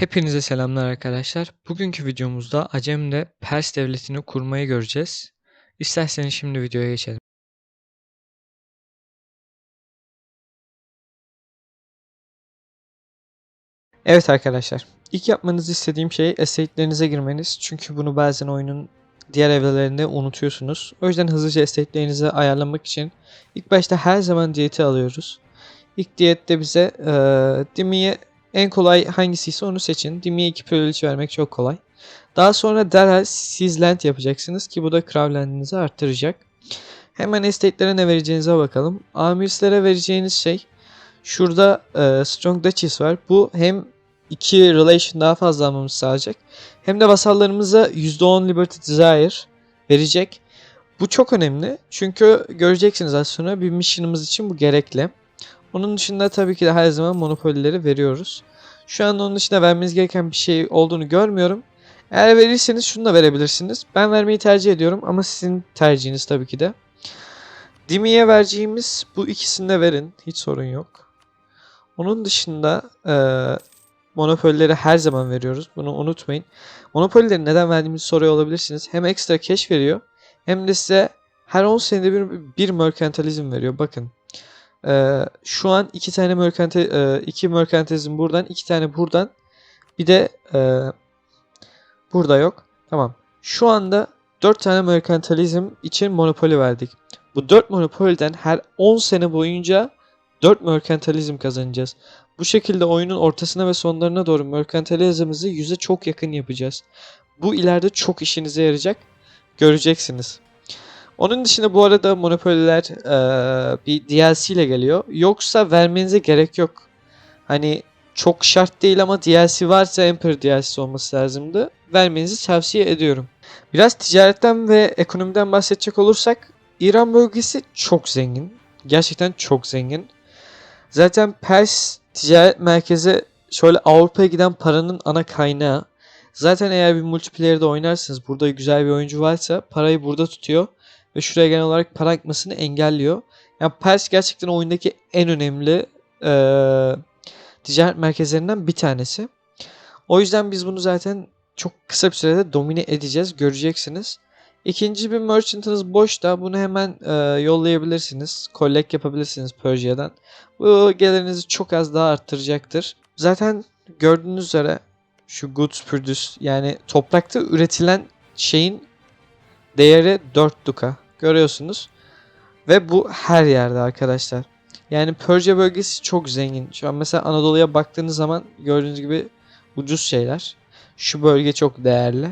Hepinize selamlar arkadaşlar. Bugünkü videomuzda Acem'de Pers devletini kurmayı göreceğiz. İsterseniz şimdi videoya geçelim. Evet arkadaşlar. İlk yapmanızı istediğim şey estate'lerinize girmeniz. Çünkü bunu bazen oyunun diğer evrelerinde unutuyorsunuz. O yüzden hızlıca estate'lerinizi ayarlamak için ilk başta her zaman diyeti alıyoruz. İlk diyette bize eee Dimi'ye en kolay hangisiyse onu seçin. Dimi'ye 2 privilege vermek çok kolay. Daha sonra derhal Land yapacaksınız ki bu da Crown arttıracak. Hemen estate'lere ne vereceğinize bakalım. Amirslere vereceğiniz şey şurada e, Strong Duchess var. Bu hem 2 relation daha fazla almamızı sağlayacak. Hem de vasallarımıza %10 Liberty Desire verecek. Bu çok önemli. Çünkü göreceksiniz az sonra bir mission'ımız için bu gerekli. Onun dışında tabii ki de her zaman monopolileri veriyoruz. Şu an onun dışında vermeniz gereken bir şey olduğunu görmüyorum. Eğer verirseniz şunu da verebilirsiniz. Ben vermeyi tercih ediyorum ama sizin tercihiniz tabii ki de. Dimi'ye vereceğimiz bu ikisini de verin. Hiç sorun yok. Onun dışında eee monopolileri her zaman veriyoruz. Bunu unutmayın. Monopolileri neden verdiğimizi soruyor olabilirsiniz. Hem ekstra cash veriyor hem de size her 10 senede bir, bir merkantilizm veriyor. Bakın. Ee, şu an iki tane merkantil, e, iki merkantilizm buradan, iki tane buradan. Bir de e, burada yok. Tamam. Şu anda 4 tane merkantilizm için monopoli verdik. Bu 4 monopoliden her 10 sene boyunca 4 merkantilizm kazanacağız. Bu şekilde oyunun ortasına ve sonlarına doğru merkantilizmimizi yüze çok yakın yapacağız. Bu ileride çok işinize yarayacak. Göreceksiniz. Onun dışında bu arada monopoliler eee, bir DLC ile geliyor. Yoksa vermenize gerek yok. Hani çok şart değil ama DLC varsa Emperor DLC'si olması lazımdı. Vermenizi tavsiye ediyorum. Biraz ticaretten ve ekonomiden bahsedecek olursak İran bölgesi çok zengin. Gerçekten çok zengin. Zaten Pers ticaret merkezi şöyle Avrupa'ya giden paranın ana kaynağı. Zaten eğer bir multiplayer'de oynarsınız burada güzel bir oyuncu varsa parayı burada tutuyor ve şuraya genel olarak para akmasını engelliyor. Yani Pers gerçekten oyundaki en önemli eee, ticaret merkezlerinden bir tanesi. O yüzden biz bunu zaten çok kısa bir sürede domine edeceğiz. Göreceksiniz. İkinci bir merchant'ınız boşta. Bunu hemen eee, yollayabilirsiniz. Collect yapabilirsiniz Persia'dan. Bu gelirinizi çok az daha arttıracaktır. Zaten gördüğünüz üzere şu goods produce yani toprakta üretilen şeyin değeri 4 duka. Görüyorsunuz. Ve bu her yerde arkadaşlar. Yani Persia bölgesi çok zengin. Şu an mesela Anadolu'ya baktığınız zaman gördüğünüz gibi ucuz şeyler. Şu bölge çok değerli.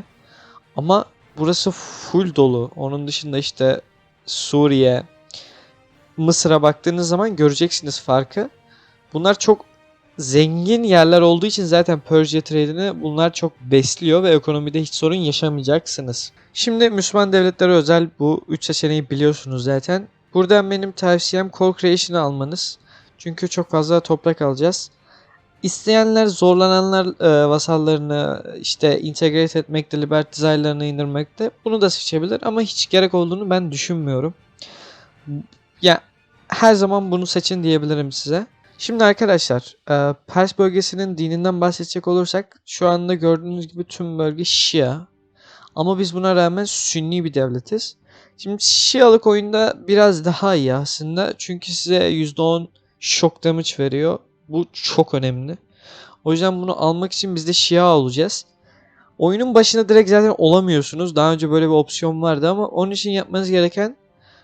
Ama burası full dolu. Onun dışında işte Suriye, Mısır'a baktığınız zaman göreceksiniz farkı. Bunlar çok zengin yerler olduğu için zaten Persia trade'ini bunlar çok besliyor ve ekonomide hiç sorun yaşamayacaksınız. Şimdi Müslüman devletlere özel bu 3 seçeneği biliyorsunuz zaten. Buradan benim tavsiyem Core Creation'ı almanız. Çünkü çok fazla toprak alacağız. İsteyenler zorlananlar e, vasallarını işte integrate etmekte, liberty desire'larını indirmekte bunu da seçebilir ama hiç gerek olduğunu ben düşünmüyorum. Ya her zaman bunu seçin diyebilirim size. Şimdi arkadaşlar e, Pers bölgesinin dininden bahsedecek olursak şu anda gördüğünüz gibi tüm bölge Şia. Ama biz buna rağmen Sünni bir devletiz. Şimdi Şialık oyunda biraz daha iyi aslında. Çünkü size %10 şok damage veriyor. Bu çok önemli. O yüzden bunu almak için biz de Şia olacağız. Oyunun başında direkt zaten olamıyorsunuz. Daha önce böyle bir opsiyon vardı ama onun için yapmanız gereken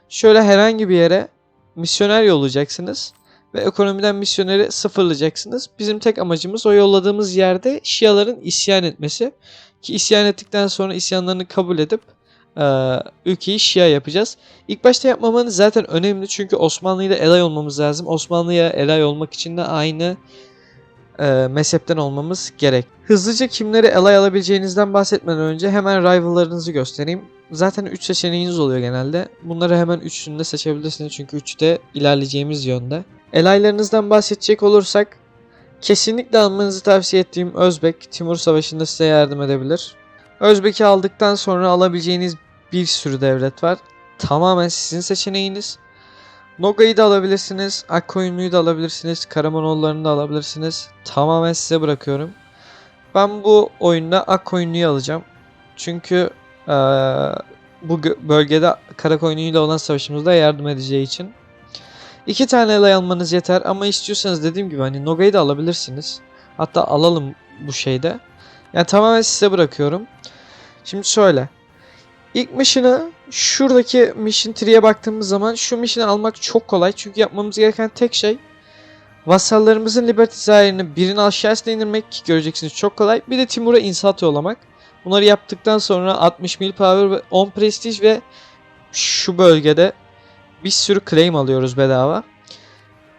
şöyle herhangi bir yere misyoner yollayacaksınız ve ekonomiden misyoneri sıfırlayacaksınız. Bizim tek amacımız o yolladığımız yerde Şiaların isyan etmesi. Ki isyan ettikten sonra isyanlarını kabul edip e, ülkeyi Şia yapacağız. İlk başta yapmamanız zaten önemli çünkü Osmanlı'yla elay olmamız lazım. Osmanlı'ya elay olmak için de aynı e, mezhepten olmamız gerek. Hızlıca kimleri elay alabileceğinizden bahsetmeden önce hemen rivallarınızı göstereyim. Zaten 3 seçeneğiniz oluyor genelde. Bunları hemen üçünü de seçebilirsiniz çünkü 3 de ilerleyeceğimiz yönde. Elaylarınızdan bahsedecek olursak kesinlikle almanızı tavsiye ettiğim Özbek Timur Savaşı'nda size yardım edebilir. Özbek'i aldıktan sonra alabileceğiniz bir sürü devlet var. Tamamen sizin seçeneğiniz. Noga'yı da alabilirsiniz. Akkoyunlu'yu da alabilirsiniz. Karamanoğullarını da alabilirsiniz. Tamamen size bırakıyorum. Ben bu oyunda ak koyunluyu alacağım. Çünkü eee, bu bölgede kara koyunuyla olan savaşımızda yardım edeceği için. İki tane elay almanız yeter ama istiyorsanız dediğim gibi hani Noga'yı da alabilirsiniz. Hatta alalım bu şeyde. Yani tamamen size bırakıyorum. Şimdi şöyle. İlk mission'ı şuradaki mission tree'ye baktığımız zaman şu mission'ı almak çok kolay. Çünkü yapmamız gereken tek şey vasallarımızın Liberty Zayirini birini aşağısına indirmek göreceksiniz çok kolay. Bir de Timur'a insat yollamak. Bunları yaptıktan sonra 60 mil power ve 10 prestige ve şu bölgede bir sürü claim alıyoruz bedava.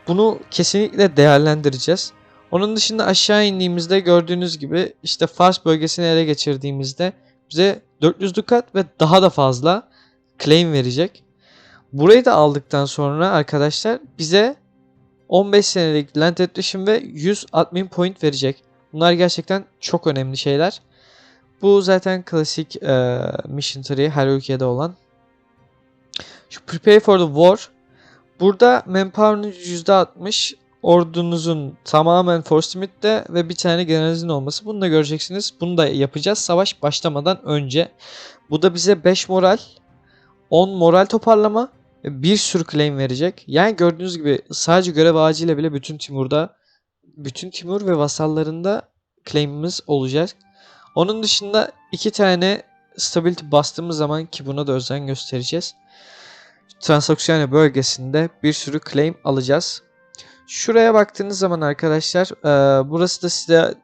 Bunu kesinlikle değerlendireceğiz. Onun dışında aşağı indiğimizde gördüğünüz gibi işte Fars bölgesini ele geçirdiğimizde bize 400 dukat ve daha da fazla claim verecek. Burayı da aldıktan sonra arkadaşlar bize 15 senelik land attrition ve 100 admin point verecek. Bunlar gerçekten çok önemli şeyler. Bu zaten klasik e, mission tree her ülkede olan. Şu prepare for the war. Burada manpower'ın %60, ordunuzun tamamen force limit'te ve bir tane generalinizin olması. Bunu da göreceksiniz. Bunu da yapacağız savaş başlamadan önce. Bu da bize 5 moral, 10 moral toparlama ve bir sürü claim verecek. Yani gördüğünüz gibi sadece görev ağacıyla bile bütün Timur'da, bütün Timur ve vasallarında claim'imiz olacak. Onun dışında iki tane stability bastığımız zaman ki buna da özen göstereceğiz. Transaksiyon bölgesinde bir sürü claim alacağız. Şuraya baktığınız zaman arkadaşlar eee, burası da size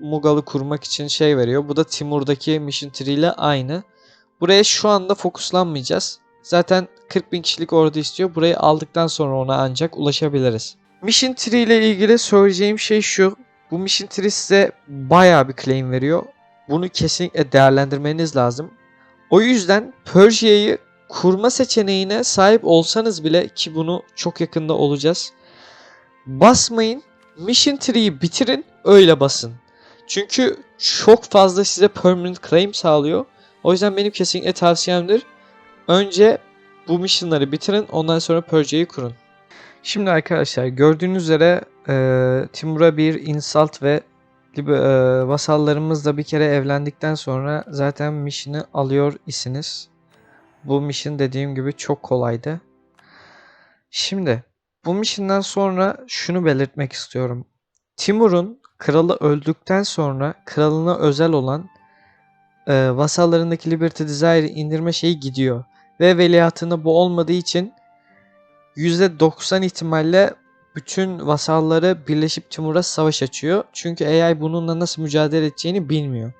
Mughal kurmak için şey veriyor. Bu da Timur'daki Mission Tree ile aynı. Buraya şu anda fokuslanmayacağız. Zaten 40 bin kişilik ordu istiyor. Burayı aldıktan sonra ona ancak ulaşabiliriz. Mission Tree ile ilgili söyleyeceğim şey şu. Bu Mission Tree size bayağı bir claim veriyor. Bunu kesinlikle değerlendirmeniz lazım. O yüzden Persia'yı kurma seçeneğine sahip olsanız bile ki bunu çok yakında olacağız. Basmayın. Mission Tree'yi bitirin öyle basın. Çünkü çok fazla size permanent claim sağlıyor. O yüzden benim kesinlikle tavsiyemdir. Önce bu missionları bitirin ondan sonra Persia'yı kurun. Şimdi arkadaşlar gördüğünüz üzere eee, Timur'a bir insult ve Lib- eee, vasallarımızla bir kere evlendikten sonra zaten mission'ı alıyor isiniz. Bu mission dediğim gibi çok kolaydı. Şimdi bu mission'dan sonra şunu belirtmek istiyorum. Timur'un kralı öldükten sonra kralına özel olan e, vasallarındaki Liberty Desire'ı indirme şeyi gidiyor. Ve veliahtında bu olmadığı için %90 ihtimalle bütün vasalları birleşip Timur'a savaş açıyor. Çünkü AI bununla nasıl mücadele edeceğini bilmiyor.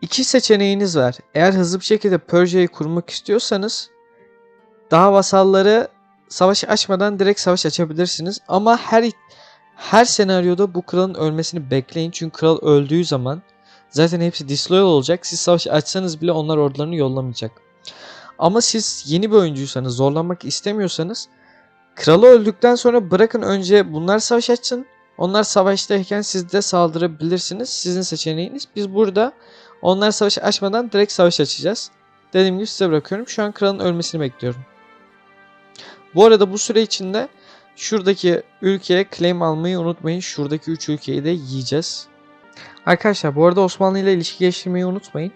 İki seçeneğiniz var. Eğer hızlı bir şekilde Persia'yı kurmak istiyorsanız daha vasalları savaş açmadan direkt savaş açabilirsiniz. Ama her her senaryoda bu kralın ölmesini bekleyin. Çünkü kral öldüğü zaman zaten hepsi disloyal olacak. Siz savaş açsanız bile onlar ordularını yollamayacak. Ama siz yeni bir oyuncuysanız, zorlanmak istemiyorsanız kralı öldükten sonra bırakın önce bunlar savaş açsın. Onlar savaştayken siz de saldırabilirsiniz. Sizin seçeneğiniz. Biz burada onlar savaş açmadan direkt savaş açacağız. Dediğim gibi size bırakıyorum. Şu an kralın ölmesini bekliyorum. Bu arada bu süre içinde şuradaki ülkeye claim almayı unutmayın. Şuradaki 3 ülkeyi de yiyeceğiz. Arkadaşlar bu arada Osmanlı ile ilişki geliştirmeyi unutmayın.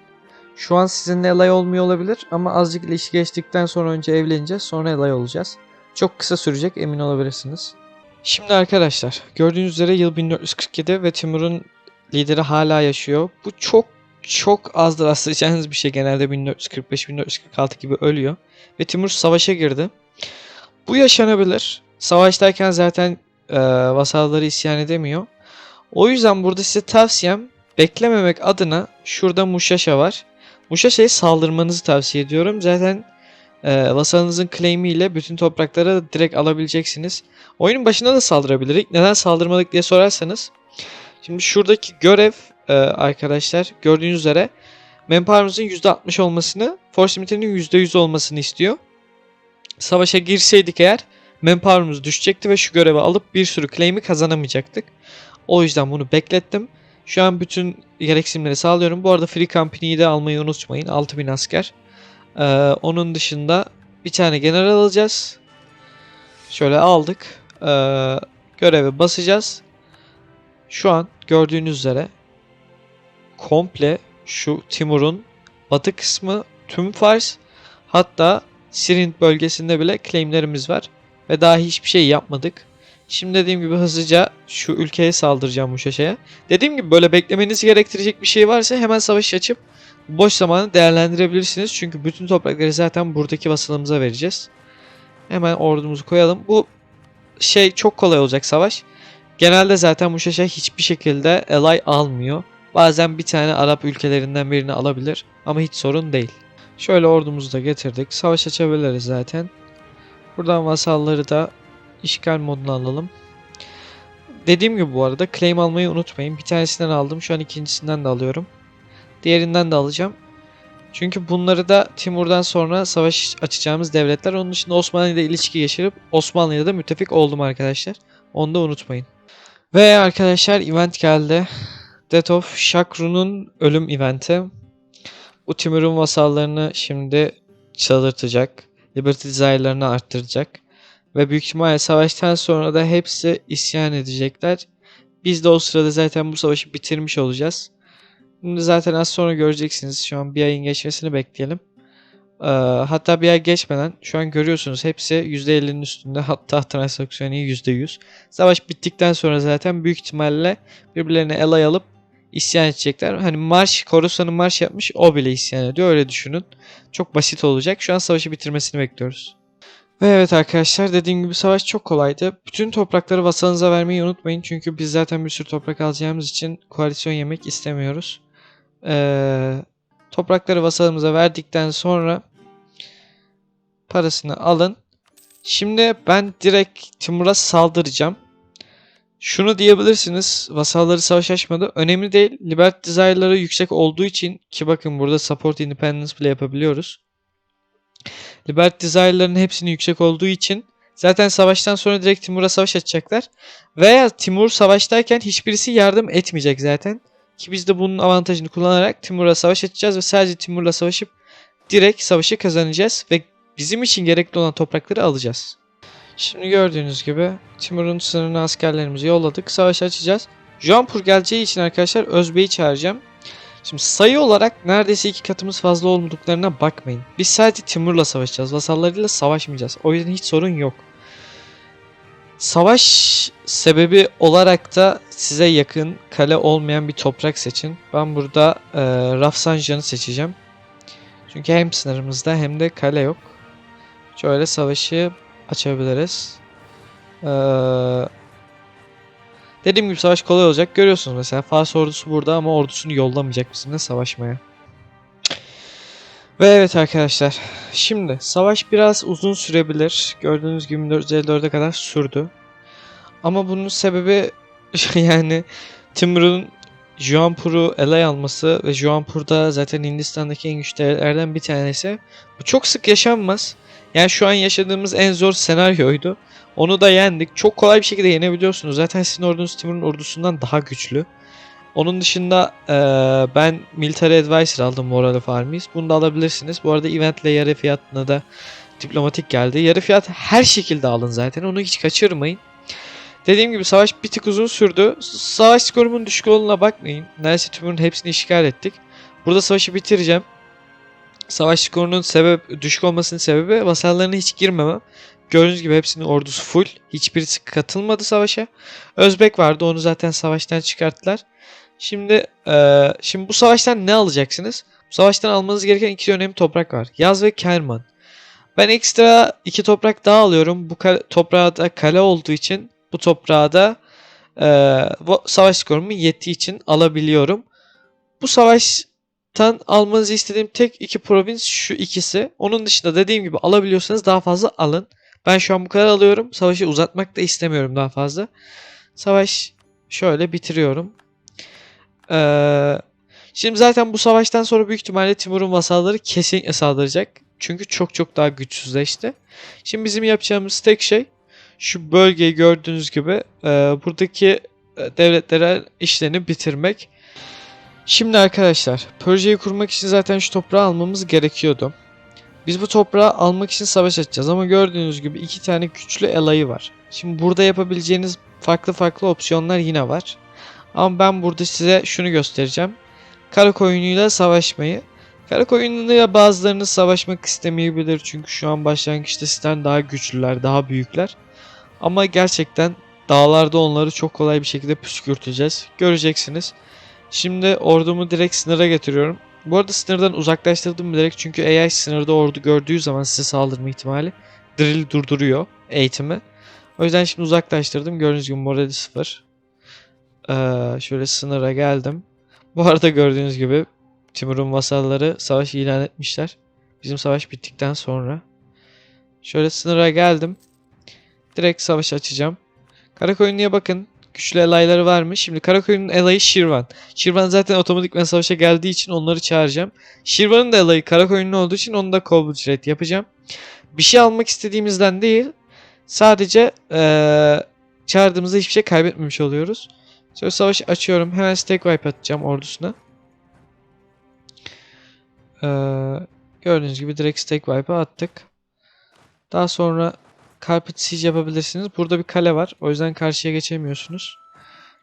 Şu an sizinle elay olmuyor olabilir ama azıcık ilişki geçtikten sonra önce evleneceğiz sonra elay olacağız. Çok kısa sürecek emin olabilirsiniz. Şimdi arkadaşlar gördüğünüz üzere yıl 1447 ve Timur'un lideri hala yaşıyor. Bu çok çok az rastlayacağınız bir şey. Genelde 1445-1446 gibi ölüyor. Ve Timur savaşa girdi. Bu yaşanabilir. Savaştayken zaten e, vasalları isyan edemiyor. O yüzden burada size tavsiyem beklememek adına şurada Muşaşa var. Muşaşa'ya saldırmanızı tavsiye ediyorum. Zaten e, vasalınızın claim'i ile bütün toprakları direkt alabileceksiniz. Oyunun başında da saldırabilirik. Neden saldırmadık diye sorarsanız. Şimdi şuradaki görev e, arkadaşlar gördüğünüz üzere manpower'ımızın %60 olmasını, force limitinin %100 olmasını istiyor. Savaşa girseydik eğer manpower'ımız düşecekti ve şu görevi alıp bir sürü claim'i kazanamayacaktık. O yüzden bunu beklettim. Şu an bütün gereksinimleri sağlıyorum. Bu arada Free Company'yi de almayı unutmayın. 6000 asker. Ee, onun dışında bir tane general alacağız. Şöyle aldık. Ee, görevi basacağız. Şu an gördüğünüz üzere komple şu Timur'un batı kısmı tüm Fars hatta Sirint bölgesinde bile claimlerimiz var ve daha hiçbir şey yapmadık. Şimdi dediğim gibi hızlıca şu ülkeye saldıracağım bu şaşaya. Dediğim gibi böyle beklemenizi gerektirecek bir şey varsa hemen savaş açıp boş zamanı değerlendirebilirsiniz. Çünkü bütün toprakları zaten buradaki vasalımıza vereceğiz. Hemen ordumuzu koyalım. Bu şey çok kolay olacak savaş. Genelde zaten bu şaşa hiçbir şekilde alay almıyor. Bazen bir tane Arap ülkelerinden birini alabilir ama hiç sorun değil. Şöyle ordumuzu da getirdik. Savaş açabiliriz zaten. Buradan vasalları da işgal moduna alalım. Dediğim gibi bu arada claim almayı unutmayın. Bir tanesinden aldım. Şu an ikincisinden de alıyorum. Diğerinden de alacağım. Çünkü bunları da Timur'dan sonra savaş açacağımız devletler. Onun dışında Osmanlı ile ilişki geçirip Osmanlı'ya da müttefik oldum arkadaşlar. Onu da unutmayın. Ve arkadaşlar event geldi. Death of Shakru'nun ölüm eventi. Bu Timur'un vasallarını şimdi çaldırtacak. Liberty Desire'larını arttıracak. Ve büyük ihtimalle savaştan sonra da hepsi isyan edecekler. Biz de o sırada zaten bu savaşı bitirmiş olacağız. Şimdi zaten az sonra göreceksiniz. Şu an bir ayın geçmesini bekleyelim. Ee, hatta bir ay geçmeden şu an görüyorsunuz hepsi %50'nin üstünde hatta transaksiyonu %100. Savaş bittikten sonra zaten büyük ihtimalle birbirlerine elay alıp isyan edecekler. Hani marş, Korusan'ın marş yapmış o bile isyan ediyor öyle düşünün. Çok basit olacak. Şu an savaşı bitirmesini bekliyoruz. Ve evet arkadaşlar dediğim gibi savaş çok kolaydı. Bütün toprakları vasalınıza vermeyi unutmayın. Çünkü biz zaten bir sürü toprak alacağımız için koalisyon yemek istemiyoruz. Ee, toprakları vasalımıza verdikten sonra parasını alın. Şimdi ben direkt Timur'a saldıracağım. Şunu diyebilirsiniz. Vasalları savaş açmadı. Önemli değil. Liberty Desire'ları yüksek olduğu için ki bakın burada Support Independence bile yapabiliyoruz. Liberty Desire'ların hepsinin yüksek olduğu için zaten savaştan sonra direkt Timur'a savaş açacaklar. Veya Timur savaştayken hiçbirisi yardım etmeyecek zaten. Ki biz de bunun avantajını kullanarak Timur'la savaş açacağız ve sadece Timur'la savaşıp direkt savaşı kazanacağız ve bizim için gerekli olan toprakları alacağız. Şimdi gördüğünüz gibi Timur'un sınırına askerlerimizi yolladık. Savaş açacağız. Juanpur geleceği için arkadaşlar Özbey'i çağıracağım. Şimdi sayı olarak neredeyse iki katımız fazla olmadıklarına bakmayın. Biz sadece Timur'la savaşacağız. Vasallarıyla savaşmayacağız. O yüzden hiç sorun yok. Savaş sebebi olarak da size yakın kale olmayan bir toprak seçin. Ben burada e, Rafsanjan'ı seçeceğim. Çünkü hem sınırımızda hem de kale yok. Şöyle savaşı açabiliriz. Ee, dediğim gibi savaş kolay olacak. Görüyorsunuz mesela Fars ordusu burada ama ordusunu yollamayacak bizimle savaşmaya. Ve evet arkadaşlar. Şimdi savaş biraz uzun sürebilir. Gördüğünüz gibi 1454'e kadar sürdü. Ama bunun sebebi yani Timur'un Juanpur'u elay alması ve Juanpur'da zaten Hindistan'daki en güçlü devletlerden bir tanesi. Bu çok sık yaşanmaz. Yani şu an yaşadığımız en zor senaryoydu. Onu da yendik. Çok kolay bir şekilde yenebiliyorsunuz. Zaten sizin ordunuz Timur'un ordusundan daha güçlü. Onun dışında eee, ben Military Advisor aldım Moral of Armies. Bunu da alabilirsiniz. Bu arada eventle yarı fiyatına da diplomatik geldi. Yarı fiyat her şekilde alın zaten. Onu hiç kaçırmayın. Dediğim gibi savaş bir tık uzun sürdü. Savaş skorumun düşük olduğuna bakmayın. Neredeyse tümünün hepsini işgal ettik. Burada savaşı bitireceğim. Savaş skorunun sebep düşük olmasının sebebi vasallarına hiç girmemem. Gördüğünüz gibi hepsinin ordusu full. Hiçbirisi katılmadı savaşa. Özbek vardı onu zaten savaştan çıkarttılar. Şimdi eee, şimdi bu savaştan ne alacaksınız? Bu savaştan almanız gereken iki önemli toprak var. Yaz ve Kerman. Ben ekstra iki toprak daha alıyorum. Bu toprağa da kale olduğu için bu toprağı da bu savaş skorumu yettiği için alabiliyorum. Bu savaştan almanızı istediğim tek iki provins şu ikisi. Onun dışında dediğim gibi alabiliyorsanız daha fazla alın. Ben şu an bu kadar alıyorum. Savaşı uzatmak da istemiyorum daha fazla. Savaş şöyle bitiriyorum. Eee, şimdi zaten bu savaştan sonra büyük ihtimalle Timur'un vasalları kesinlikle saldıracak. Çünkü çok çok daha güçsüzleşti. Şimdi bizim yapacağımız tek şey şu bölgeyi gördüğünüz gibi eee, buradaki e, devletlere işlerini bitirmek. Şimdi arkadaşlar projeyi kurmak için zaten şu toprağı almamız gerekiyordu. Biz bu toprağı almak için savaş açacağız ama gördüğünüz gibi iki tane güçlü elayı var. Şimdi burada yapabileceğiniz farklı farklı opsiyonlar yine var. Ama ben burada size şunu göstereceğim. kara koyunuyla savaşmayı. Kara koyunuyla bazılarınız savaşmak istemeyebilir çünkü şu an başlangıçta sizden daha güçlüler, daha büyükler. Ama gerçekten dağlarda onları çok kolay bir şekilde püskürteceğiz. Göreceksiniz. Şimdi ordumu direkt sınıra getiriyorum. Bu arada sınırdan uzaklaştırdım bilerek çünkü AI sınırda ordu gördüğü zaman size saldırma ihtimali drill durduruyor eğitimi. O yüzden şimdi uzaklaştırdım. Gördüğünüz gibi morali sıfır. Ee, şöyle sınıra geldim. Bu arada gördüğünüz gibi Timur'un vasalları savaş ilan etmişler. Bizim savaş bittikten sonra. Şöyle sınıra geldim. Direkt savaş açacağım. Karakoyunlu'ya bakın. Güçlü elayları var? Şimdi Karakoyun'un elayı Şirvan. Şirvan zaten otomatikman savaşa geldiği için onları çağıracağım. Şirvan'ın da elayı Karakoyunlu olduğu için onu da kol ücret yapacağım. Bir şey almak istediğimizden değil. Sadece eee çağırdığımızda hiçbir şey kaybetmemiş oluyoruz. Sonra savaşı açıyorum. Hemen stake wipe atacağım ordusuna. Eee, gördüğünüz gibi direkt stake wipe'a attık. Daha sonra carpet siege yapabilirsiniz. Burada bir kale var. O yüzden karşıya geçemiyorsunuz.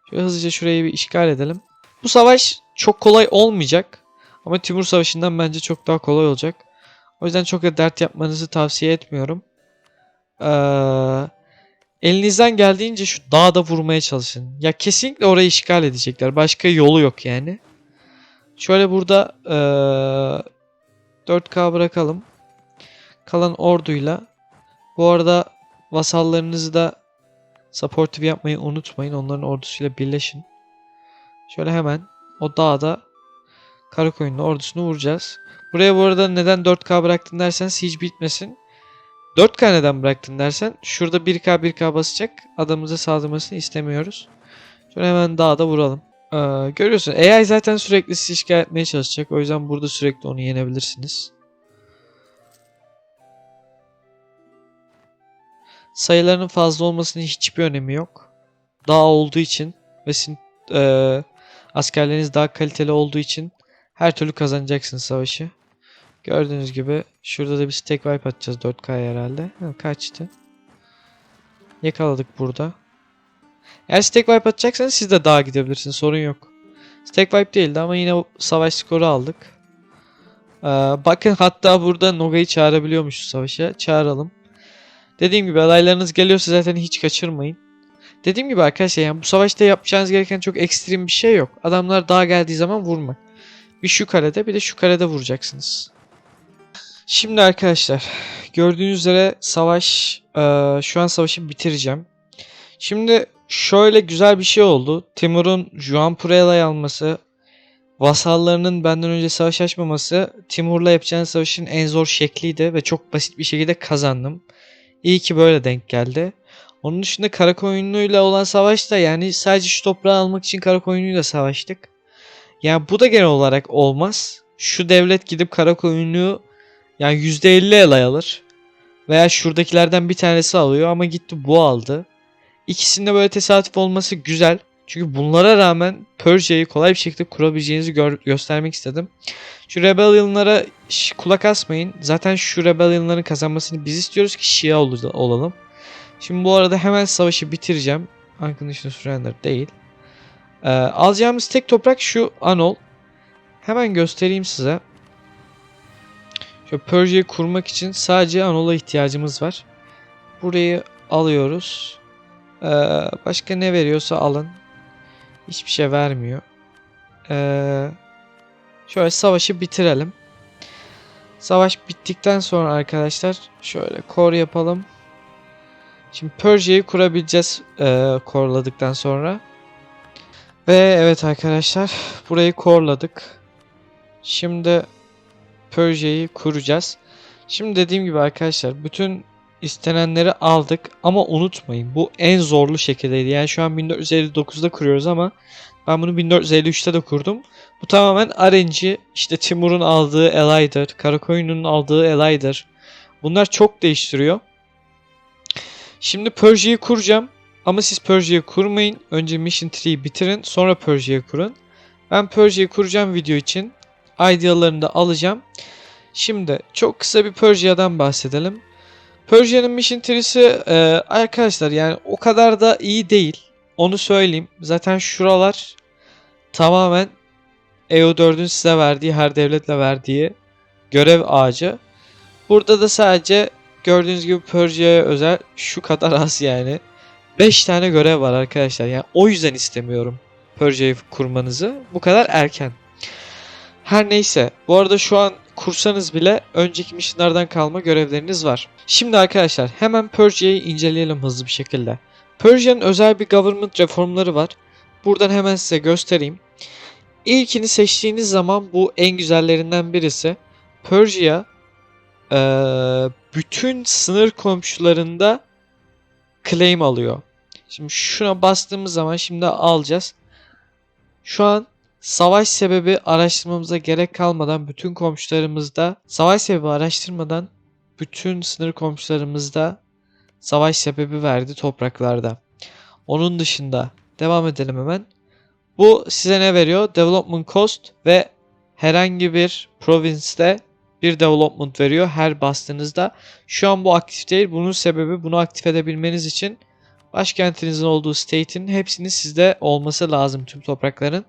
Şöyle hızlıca şurayı bir işgal edelim. Bu savaş çok kolay olmayacak. Ama Timur Savaşı'ndan bence çok daha kolay olacak. O yüzden çok da dert yapmanızı tavsiye etmiyorum. Eee elinizden geldiğince şu dağda vurmaya çalışın. Ya kesinlikle orayı işgal edecekler. Başka yolu yok yani. Şöyle burada eee 4K bırakalım. Kalan orduyla. Bu arada vasallarınızı da supportive yapmayı unutmayın. Onların ordusuyla birleşin. Şöyle hemen o dağda Karakoyunlu ordusunu vuracağız. Buraya bu arada neden 4K bıraktın dersen siege bitmesin. 4K neden bıraktın dersen şurada 1K 1K basacak. Adamımıza saldırmasını istemiyoruz. Şöyle hemen dağda vuralım. Ee, görüyorsun AI zaten sürekli sizi işgal etmeye çalışacak. O yüzden burada sürekli onu yenebilirsiniz. Sayılarının fazla olmasının hiçbir önemi yok. Dağ olduğu için ve sizin eee, askerleriniz daha kaliteli olduğu için her türlü kazanacaksınız savaşı. Gördüğünüz gibi şurada da bir stake wipe atacağız 4K herhalde. Ha, kaçtı. Yakaladık burada. Eğer stake wipe atacaksanız siz de dağa gidebilirsiniz. Sorun yok. Stake wipe değildi ama yine savaş skoru aldık. Ee, bakın hatta burada Noga'yı çağırabiliyormuşuz savaşa. Çağıralım. Dediğim gibi adaylarınız geliyorsa zaten hiç kaçırmayın. Dediğim gibi arkadaşlar yani bu savaşta yapacağınız gereken çok ekstrem bir şey yok. Adamlar dağa geldiği zaman vurmak. Bir şu kalede bir de şu kalede vuracaksınız. Şimdi arkadaşlar gördüğünüz üzere savaş şu an savaşı bitireceğim. Şimdi şöyle güzel bir şey oldu. Timur'un Juan Purella'yı alması, vasallarının benden önce savaş açmaması Timur'la yapacağınız savaşın en zor şekliydi ve çok basit bir şekilde kazandım. İyi ki böyle denk geldi. Onun dışında Karakoyunlu'yla olan savaşta yani sadece şu toprağı almak için Karakoyunlu'yla savaştık. Yani bu da genel olarak olmaz. Şu devlet gidip Karakoyunlu'yu yani %50 elay alır. Veya şuradakilerden bir tanesi alıyor ama gitti bu aldı. İkisinde böyle tesadüf olması güzel. Çünkü bunlara rağmen Persia'yı kolay bir şekilde kurabileceğinizi gör- göstermek istedim. Şu Rebellion'lara kulak asmayın. Zaten şu Rebellion'ların kazanmasını biz istiyoruz ki Şia ol- olalım. Şimdi bu arada hemen savaşı bitireceğim. Unconditional Surrender değil. Ee, alacağımız tek toprak şu Anol. Hemen göstereyim size. Şu Persia'yı kurmak için sadece Anol'a ihtiyacımız var. Burayı alıyoruz. Ee, başka ne veriyorsa alın. Hiçbir şey vermiyor. Ee, şöyle savaşı bitirelim. Savaş bittikten sonra arkadaşlar şöyle core yapalım. Şimdi Persia'yı kurabileceğiz e, korladıktan sonra. Ve evet arkadaşlar burayı korladık. Şimdi Persia'yı kuracağız. Şimdi dediğim gibi arkadaşlar bütün istenenleri aldık ama unutmayın bu en zorlu şekildeydi. Yani şu an 1459'da kuruyoruz ama ben bunu 1453'te de kurdum. Bu tamamen RNG işte Timur'un aldığı elaydır, Karakoyunlu'nun aldığı elaydır. Bunlar çok değiştiriyor. Şimdi Persia'yı kuracağım. Ama siz Persia'yı kurmayın. Önce Mission Tree'yi bitirin. Sonra Persia'yı kurun. Ben Persia'yı kuracağım video için. Ideal'larını da alacağım. Şimdi çok kısa bir Persia'dan bahsedelim. Persia'nın Mission Tree'si e, arkadaşlar yani o kadar da iyi değil. Onu söyleyeyim. Zaten şuralar tamamen EU4'ün size verdiği, her devletle verdiği görev ağacı. Burada da sadece gördüğünüz gibi Persia'ya özel şu kadar az yani. 5 tane görev var arkadaşlar. Yani o yüzden istemiyorum Persia'yı kurmanızı. Bu kadar erken. Her neyse. Bu arada şu an kursanız bile önceki missionlardan kalma görevleriniz var. Şimdi arkadaşlar hemen Persia'yı inceleyelim hızlı bir şekilde. Persia'nın özel bir government reformları var. Buradan hemen size göstereyim. İlkini seçtiğiniz zaman bu en güzellerinden birisi. Persia bütün sınır komşularında claim alıyor. Şimdi şuna bastığımız zaman şimdi alacağız. Şu an savaş sebebi araştırmamıza gerek kalmadan bütün komşularımızda savaş sebebi araştırmadan bütün sınır komşularımızda savaş sebebi verdi topraklarda. Onun dışında devam edelim hemen. Bu size ne veriyor? Development cost ve herhangi bir province'de bir development veriyor her bastığınızda. Şu an bu aktif değil. Bunun sebebi bunu aktif edebilmeniz için başkentinizin olduğu state'in hepsinin sizde olması lazım tüm toprakların.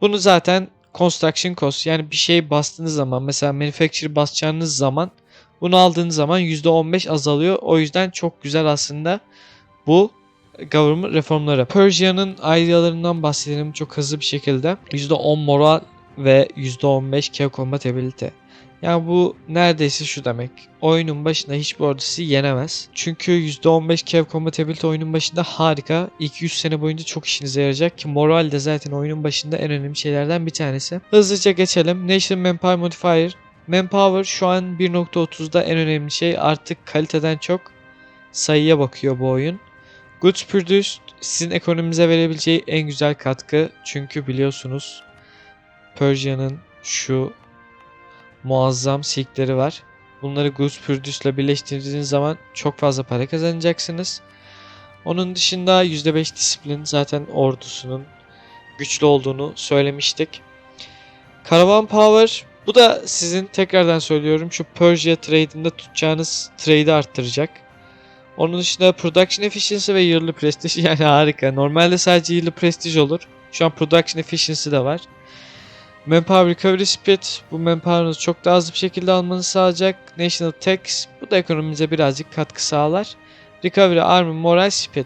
Bunu zaten construction cost yani bir şey bastığınız zaman mesela manufacture basacağınız zaman bunu aldığınız zaman %15 azalıyor. O yüzden çok güzel aslında bu government reformları. Persia'nın idealarından bahsedelim çok hızlı bir şekilde. %10 moral ve %15 care compatibility. Yani bu neredeyse şu demek. Oyunun başında hiçbir ordusu yenemez. Çünkü %15 Kev Compatibility oyunun başında harika. İlk 100 sene boyunca çok işinize yarayacak ki moral de zaten oyunun başında en önemli şeylerden bir tanesi. Hızlıca geçelim. Nation Manpower Modifier. Manpower şu an 1.30'da en önemli şey. Artık kaliteden çok sayıya bakıyor bu oyun. Goods Produced sizin ekonomimize verebileceği en güzel katkı. Çünkü biliyorsunuz Persia'nın şu muazzam silkleri var. Bunları Goose Produce ile birleştirdiğiniz zaman çok fazla para kazanacaksınız. Onun dışında %5 disiplin zaten ordusunun güçlü olduğunu söylemiştik. Caravan Power bu da sizin tekrardan söylüyorum şu Persia trade'inde tutacağınız trade'i arttıracak. Onun dışında Production Efficiency ve Yearly Prestige yani harika. Normalde sadece Yearly Prestige olur. Şu an Production Efficiency de var. Manpower Recovery Speed bu manpower'ınızı çok daha hızlı bir şekilde almanızı sağlayacak. National Tax bu da ekonomimize birazcık katkı sağlar. Recovery Army Moral Speed.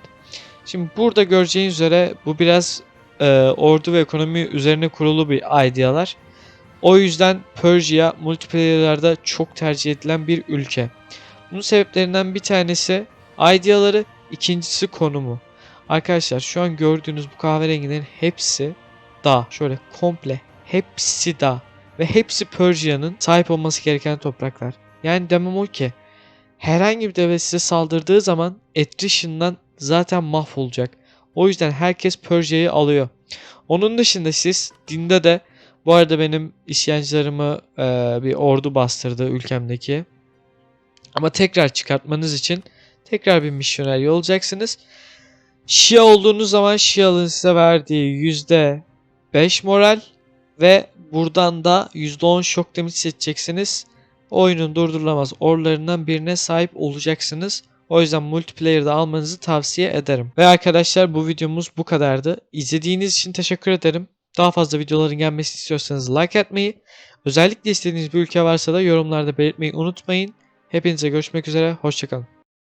Şimdi burada göreceğiniz üzere bu biraz e, ordu ve ekonomi üzerine kurulu bir idealar. O yüzden Persia multiplayer'larda çok tercih edilen bir ülke. Bunun sebeplerinden bir tanesi ideaları, ikincisi konumu. Arkadaşlar şu an gördüğünüz bu kahverengilerin hepsi dağ. Şöyle komple hepsi dağ ve hepsi Persia'nın sahip olması gereken topraklar. Yani demem o ki herhangi bir devlet size saldırdığı zaman attrition'dan zaten mahvolacak. O yüzden herkes Persia'yı alıyor. Onun dışında siz dinde de bu arada benim isyancılarımı e, bir ordu bastırdı ülkemdeki. Ama tekrar çıkartmanız için tekrar bir misyoner olacaksınız. Şia olduğunuz zaman Şialı'nın size verdiği %5 moral ve buradan da %10 şok damage seçeceksiniz. Oyunun durdurulamaz orlarından birine sahip olacaksınız. O yüzden multiplayer'da almanızı tavsiye ederim. Ve arkadaşlar bu videomuz bu kadardı. İzlediğiniz için teşekkür ederim. Daha fazla videoların gelmesini istiyorsanız like atmayı, özellikle istediğiniz bir ülke varsa da yorumlarda belirtmeyi unutmayın. Hepinize görüşmek üzere, hoşçakalın.